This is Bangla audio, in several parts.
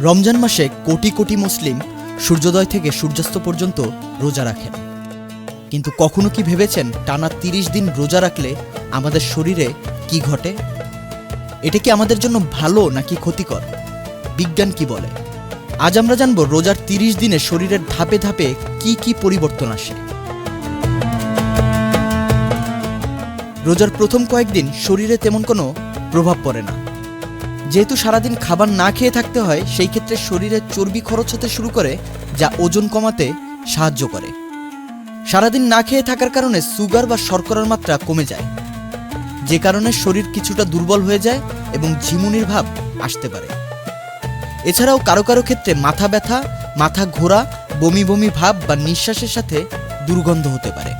রমজান মাসে কোটি কোটি মুসলিম সূর্যোদয় থেকে সূর্যাস্ত পর্যন্ত রোজা রাখেন। কিন্তু কখনো কি ভেবেছেন টানা তিরিশ দিন রোজা রাখলে আমাদের শরীরে কি ঘটে? এটা কি আমাদের জন্য ভালো নাকি ক্ষতিকর? বিজ্ঞান কি বলে? আজ আমরা জানব রোজার তিরিশ দিনে শরীরের ধাপে ধাপে কি কি পরিবর্তন আসে। রোজার প্রথম কয়েকদিন শরীরে তেমন কোনো প্রভাব পড়ে না। যেহেতু সারাদিন খাবার না খেয়ে থাকতে হয়, সেই ক্ষেত্রে শরীরে চর্বি খরচ হতে শুরু করে, যা ওজন কমাতে সাহায্য করে। সারাদিন না খেয়ে থাকার কারণে সুগার বা শর্করার মাত্রা কমে যায়, যে কারণে শরীর কিছুটা দুর্বল হয়ে যায় এবং ঝিমুনির ভাব আসতে পারে। এছাড়াও কারও কারও ক্ষেত্রে মাথা ব্যথা, মাথা ঘোরা, বমি বমি ভাব বা নিঃশ্বাসের সাথে দুর্গন্ধ হতে পারে।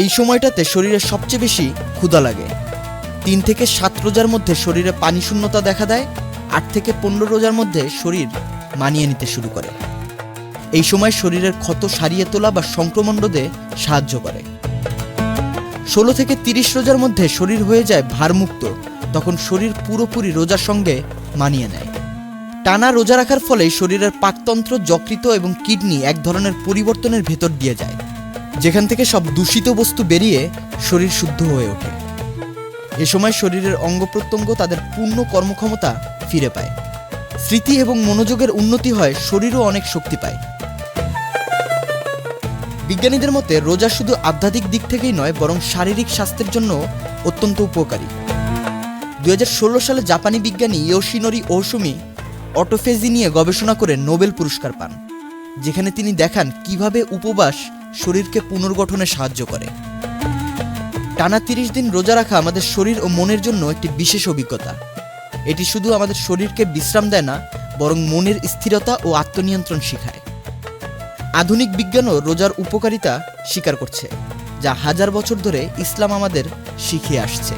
এই সময়টাতে শরীরে সবচেয়ে বেশি ক্ষুধা লাগে। তিন থেকে সাত রোজার মধ্যে শরীরে পানি শূন্যতা দেখা দেয়, আট থেকে পনেরো রোজার মধ্যে শরীর মানিয়ে নিতে শুরু করে। এই সময় শরীরের ক্ষত সারিয়ে তোলা বা সংক্রমণ রোধে সাহায্য করে। ষোলো থেকে তিরিশ রোজার মধ্যে শরীর হয়ে যায় ভারমুক্ত, তখন শরীর পুরোপুরি রোজার সঙ্গে মানিয়ে নেয়। টানা রোজা রাখার ফলে শরীরের পাকতন্ত্র, যকৃত এবং কিডনি এক ধরনের পরিবর্তনের ভেতর দিয়ে যায়, যেখান থেকে সব দূষিত বস্তু বেরিয়ে শরীর শুদ্ধ হয়ে ওঠে। এ সময় শরীরের অঙ্গ প্রত্যঙ্গ তাদের পূর্ণ কর্মক্ষমতা ফিরে পায়। স্মৃতি এবং মনোযোগের উন্নতি হয়, শরীরও অনেক শক্তি পায়। বিজ্ঞানীদের মতে, রোজা শুধু আধ্যাত্মিক দিক থেকেই নয়, বরং শারীরিক স্বাস্থ্যের জন্য অত্যন্ত উপকারী। দুই হাজার ষোলো সালে জাপানি বিজ্ঞানী ইয়োশিনোরি ওসুমি অটোফেজি নিয়ে গবেষণা করে নোবেল পুরস্কার পান, যেখানে তিনি দেখান কীভাবে উপবাস শরীরকে পুনর্গঠনে সাহায্য করে। টানা তিরিশ দিন রোজা রাখা আমাদের শরীর ও মনের জন্য একটি বিশেষ অভিজ্ঞতা। এটি শুধু আমাদের শরীরকে বিশ্রাম দেয় না, বরং মনের স্থিরতা ও আত্মনিয়ন্ত্রণ শিখায়। আধুনিক বিজ্ঞানও রোজার উপকারিতা স্বীকার করছে, যা হাজার বছর ধরে ইসলাম আমাদের শিখিয়ে আসছে।